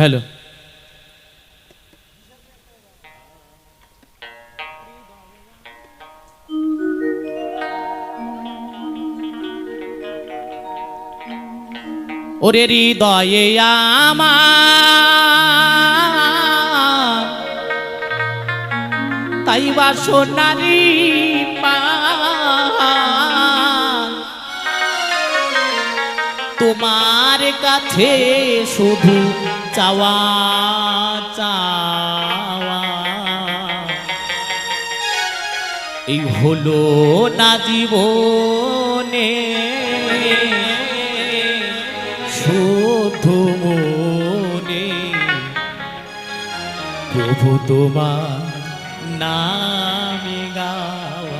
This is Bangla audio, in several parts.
হ্যালো। ওরে হৃদয়ে আমার তাই বাসনারি তোমার কাছে শুধু চাওয়া চাওয়া। এই হলো না জীবনে শুধু মনে। প্রভু তোমার নামে গাওয়া।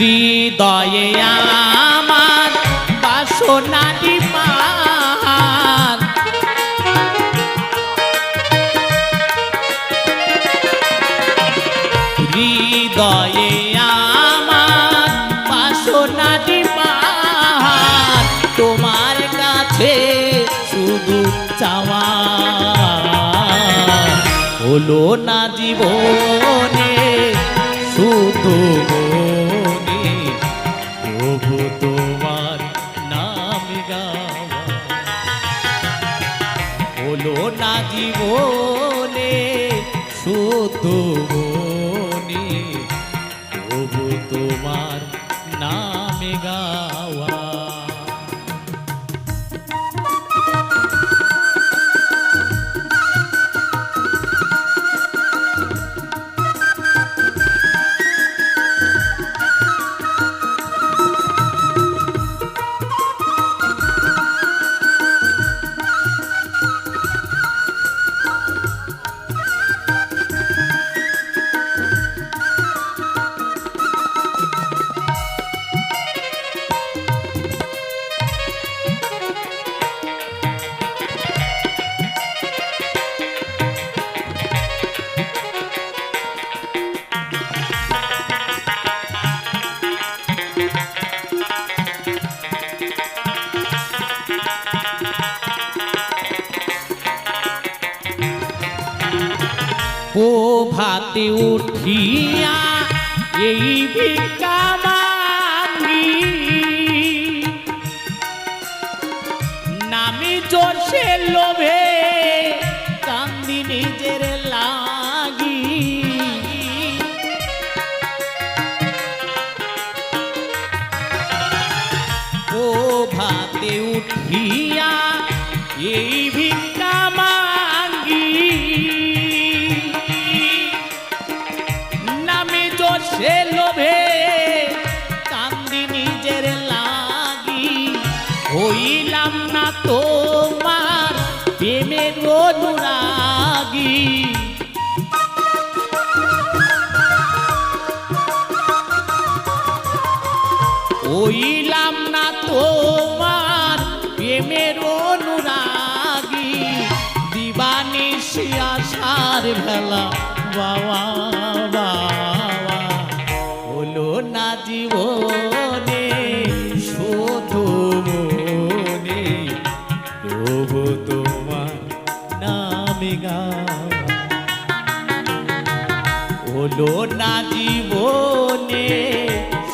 হৃদয়ে আমার বাসনাটি পার হৃদয়ে আমার বাসনাটি পার তোমার কাছে শুধু চাওয়া। হলো না জীবনে শুধু নাম ভাতে উঠিয়া এই ভিক্ষা মাগি নামি জোরসে লোভে কান্দি নিজের লাগি। ও ভাতে উঠিয়া এই ভিক্ষা অনুরাগী হইলাম না তোমার প্রেমের অনুরাগী। দিবানিশি আশার ভেলা বাবা বাবা। হলো না জীবনে হলো না জীবনে,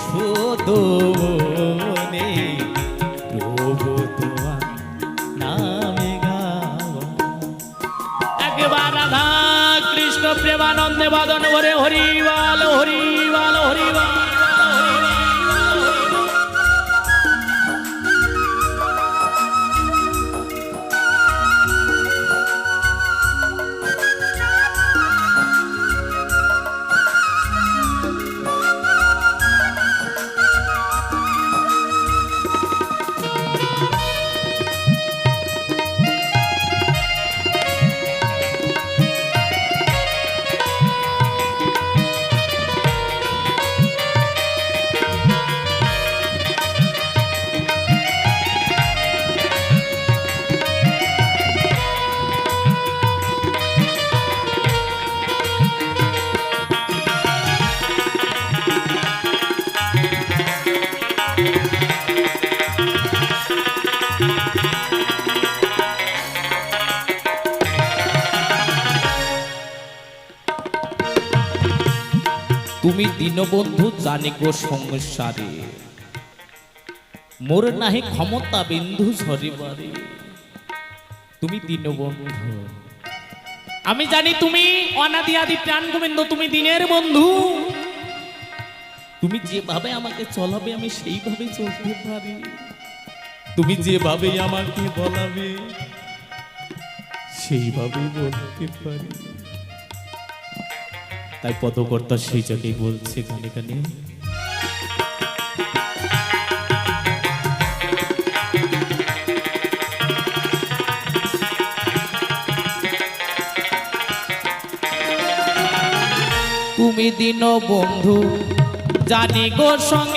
শুধু প্রভু তোমার নামে একবার রাধা কৃষ্ণ প্রেমানন্দে বাদন ভরে হরিবাল হরিবাল হরিবাল। তুমি দীনবন্ধু জানি গো সংসারে। মোর নাহি ক্ষমতা বিন্দু সরিবারে তুমি দীনবন্ধু। আমি জানি তুমি অনাদি আদি প্রাণ গোবিন্দ, তুমি দিনের বন্ধু। তুমি যেভাবে আমাকে চলাবে, আমি সেইভাবে চলতে পারি। তুমি যেভাবে আমাকে বলাবে, সেইভাবে বলতে পারি। তাই পদকর্তা সেই জায়গায় বলছে কানে কানে তুমি দিন বন্ধু জানি গো সঙ্গে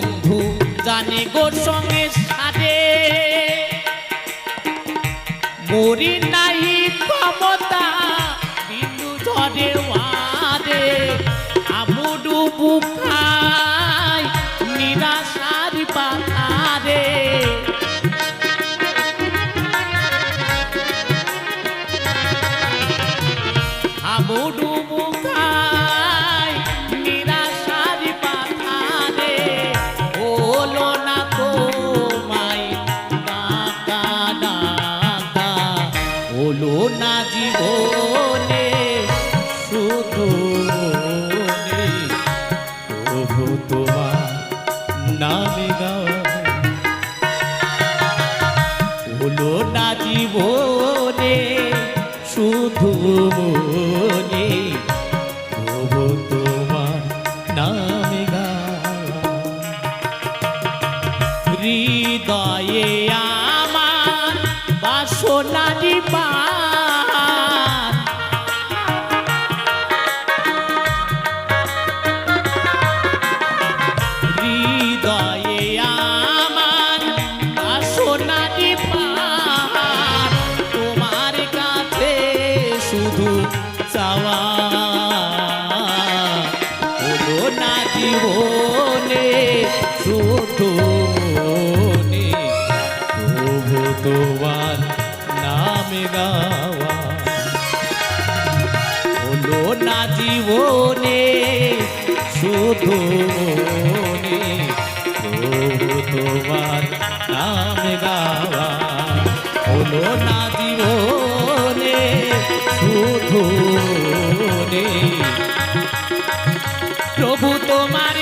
বন্ধু জানি গোর সঙ্গে সাথে মরি নাই ক্ষমতা বিন্দু ধরে আবু আমুডু বুখাই না জীবনে শুধু মনে। প্রভু তোমার নামে হৃদয়ে আমার বাসনা পান যাওয়া। না জীবনে শুধু তোমার নাম গাওয়া। হলো না জীবনে শুধু প্রভু তোমার